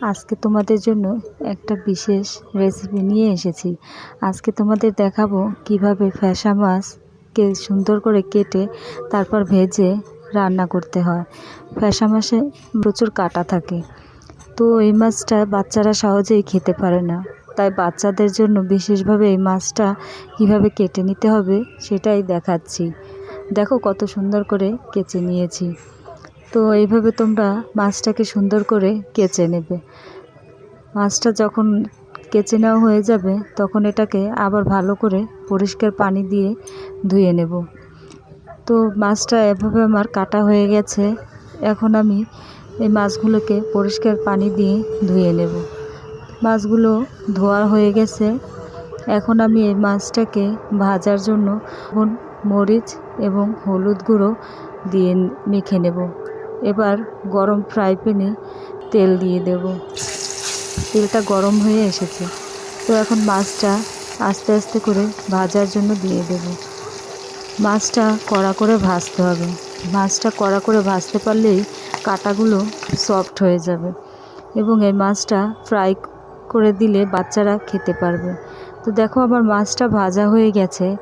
আজকে তোমাদের জন্য একটা বিশেষ রেসিপি নিয়ে এসেছি। আজকে তোমাদের দেখাবো কীভাবে ফ্যাসা মাছকে সুন্দর করে কেটে তারপর ভেজে রান্না করতে হয়। ফ্যাসা মাছে প্রচুর কাটা থাকে, তো এই মাছটা বাচ্চারা সহজেই খেতে পারে না। তাই বাচ্চাদের জন্য বিশেষভাবে এই মাছটা কীভাবে কেটে নিতে হবে সেটাই দেখাচ্ছি। দেখো কত সুন্দর করে কেচে নিয়েছি। তো এইভাবে তোমরা মাছটাকে সুন্দর করে কেচে নেবে। মাছটা যখন কেচে নেওয়া হয়ে যাবে, তখন এটাকে আবার ভালো করে পরিষ্কার পানি দিয়ে ধুয়ে নেব। তো মাছটা এভাবে আমার কাটা হয়ে গেছে। এখন আমি এই মাছগুলোকে পরিষ্কার পানি দিয়ে ধুয়ে নেব। মাছগুলো ধোয়া হয়ে গেছে। এখন আমি এই মাছটাকে ভাজার জন্য মরিচ এবং হলুদ গুঁড়ো দিয়ে মেখে নেব। এবার গরম ফ্রাই প্যানে তেল দিয়ে দেব। তেলটা গরম হয়ে এসেছে। তো এখন মাছটা আস্তে আস্তে করে ভাজার জন্য দিয়ে দেব। মাছটা কড়া করে ভাজতে হবে। মাছটা কড়া করে ভাজতে পারলেই কাটাগুলো সফট হয়ে যাবে এবং এই মাছটা ফ্রাই করে দিলে বাচ্চারা খেতে পারবে। তো দেখো আমার মাছটা ভাজা হয়ে গেছে।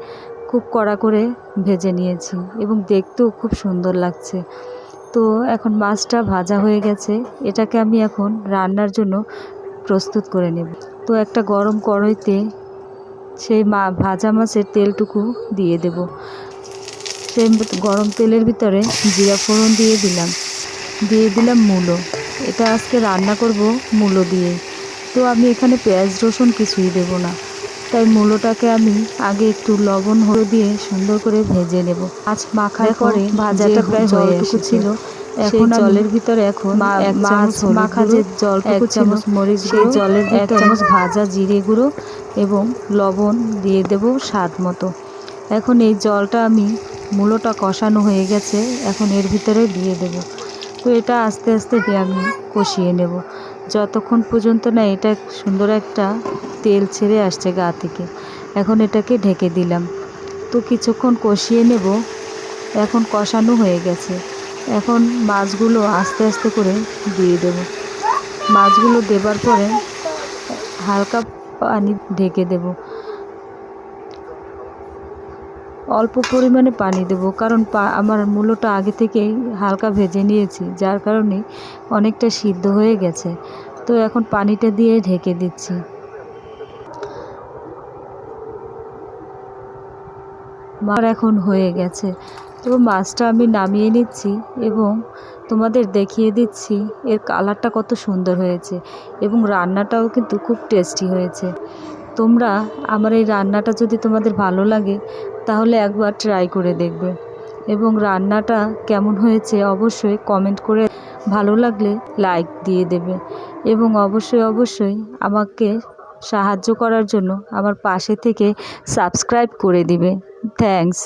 খুব কড়া করে ভেজে নিয়েছি এবং দেখতেও খুব সুন্দর লাগছে। তো এখন মাছটা ভাজা হয়ে গেছে। এটাকে আমি এখন রান্নার জন্য প্রস্তুত করে নেব। তো একটা গরম কড়াইতে সেই মা, ভাজা মাছের তেলটুকু দিয়ে দেব। সেই গরম তেলের ভিতরে জিরা ফোড়ন দিয়ে দিলাম। দিয়ে দিলাম মূলো। এটা আজকে রান্না করব মূলো দিয়ে। তো আমি এখানে পেঁয়াজ, রসুন কিছুই দেব না। তাই মূলোটাকে আমি আগে একটু লবণ হলুদ দিয়ে সুন্দর করে ভেজে নেব। মাছ মাখার পরে ভাজাটা প্রায় জলটুকু ছিল এখন জলের ভিতরে এখন মাছ মাখা যে জল জলটুকু চামচ মরিচ সেই জলের এক চামচ ভাজা জিরে গুঁড়ো এবং লবণ দিয়ে দেব স্বাদ মতো। এখন এই জলটা আমি মূলোটা কষানো হয়ে গেছে এখন এর ভিতরে দিয়ে দেব। তো এটা আস্তে আস্তে দিয়ে আমি কষিয়ে নেব। যতক্ষণ পর্যন্ত না এটা সুন্দর একটা তেল ছেড়ে আসছে গা থেকে, এখন এটাকে ঢেকে দিলাম। তো কিছুক্ষণ কষিয়ে নেব, এখন কষানো হয়ে গেছে। এখন মাছগুলো আস্তে আস্তে করে দিয়ে দেব। মাছগুলো দেবার পরে হালকা পানি ঢেকে দেব। অল্প পরিমাণে পানি দেব। কারণ আমার মূলোটা আগে থেকেই হালকা ভেজে নিয়েছি, যার কারণে অনেকটা সিদ্ধ হয়ে গেছে। তো এখন পানিটা দিয়ে ঢেকে দিচ্ছি। মার এখন হয়ে গেছে। তো মাছটা আমি নামিয়ে নিচ্ছি এবং তোমাদের দেখিয়ে দিচ্ছি এর কালারটা কত সুন্দর হয়েছে এবং রান্নাটাও কিন্তু খুব টেস্টি হয়েছে। তোমরা আমার এই রান্নাটা যদি তোমাদের ভালো লাগে, তাহলে একবার ট্রাই করে দেখবে। এবং রান্নাটা কেমন হয়েছে অবশ্যই কমেন্ট করে ভালো লাগলে লাইক দিয়ে দেবে। এবং অবশ্যই অবশ্যই আমাকে সাহায্য করার জন্য আমার পাশে থেকে সাবস্ক্রাইব করে দিবে। থ্যাংকস